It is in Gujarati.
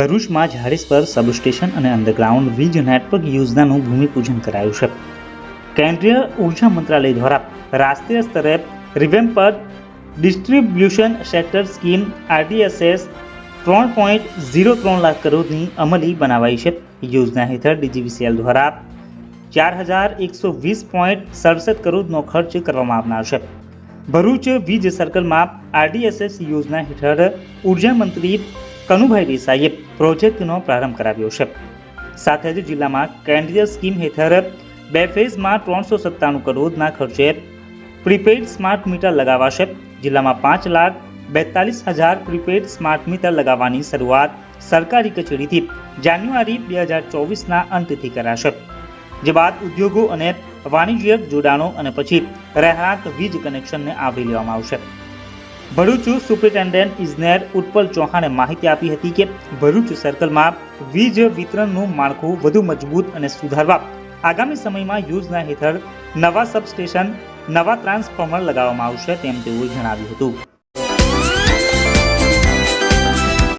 ભરૂચમાં ઝાડીસપર સબસ્ટેશન અને અંડરગ્રાઉન્ડ વીજ નેટવર્ક યોજનાનું ભૂમિપૂજન કરાયું છે. કેન્દ્રીય ઊર્જા મંત્રાલય દ્વારા રાષ્ટ્રીય સ્તરે revamped distribution sector scheme RDSS ત્રણ પોઈન્ટ ઝીરો ત્રણ લાખ કરોડની અમલી બનાવાઈ છે. યોજના હેઠળ ડીજીવીસીએલ દ્વારા ચાર હજાર એકસો વીસ પોઈન્ટ સડસઠ કરોડનો ખર્ચ કરવામાં આવનાર છે. ભરૂચ વીજ સર્કલમાં આરડીએસએસ યોજના હેઠળ ઊર્જા મંત્રી કનુભાઈ દેસાઈએ પ્રોજેક્ટનો પ્રારંભ કરાવ્યો છે. સાથે જ જિલ્લામાં કેન્દ્રીય સ્કીમ હેઠળ બે ફેઝમાં ત્રણસો સત્તાણું કરોડના ખર્ચે પ્રીપેઇડ સ્માર્ટ મીટર લગાવાશે. જિલ્લામાં પાંચ લાખ બેતાલીસ હજાર પ્રીપેઇડ સ્માર્ટ મીટર લગાવવાની શરૂઆત સરકારી કચેરીથી જાન્યુઆરી બે હજાર ચોવીસના અંતથી કરાશે. જે બાદ ઉદ્યોગો અને વાણિજ્યક જોડાણો અને પછી રહેણાંક વીજ કનેક્શનને આવરી લેવામાં આવશે. ભરૂચ સુપ્રિન્ટેન્ડન્ટ ઇજનેર ઉત્પલ ચૌહાણે માહિતી આપી હતી કે ભરૂચ સર્કલમાં વીજ વિતરણનું માળખું વધુ મજબૂત અને સુધારવા આગામી સમયમાં યોજના હેઠળ નવા સબસ્ટેશન, નવા ટ્રાન્સફોર્મર લગાવવામાં આવશે તેમ તેઓએ જણાવ્યું હતું.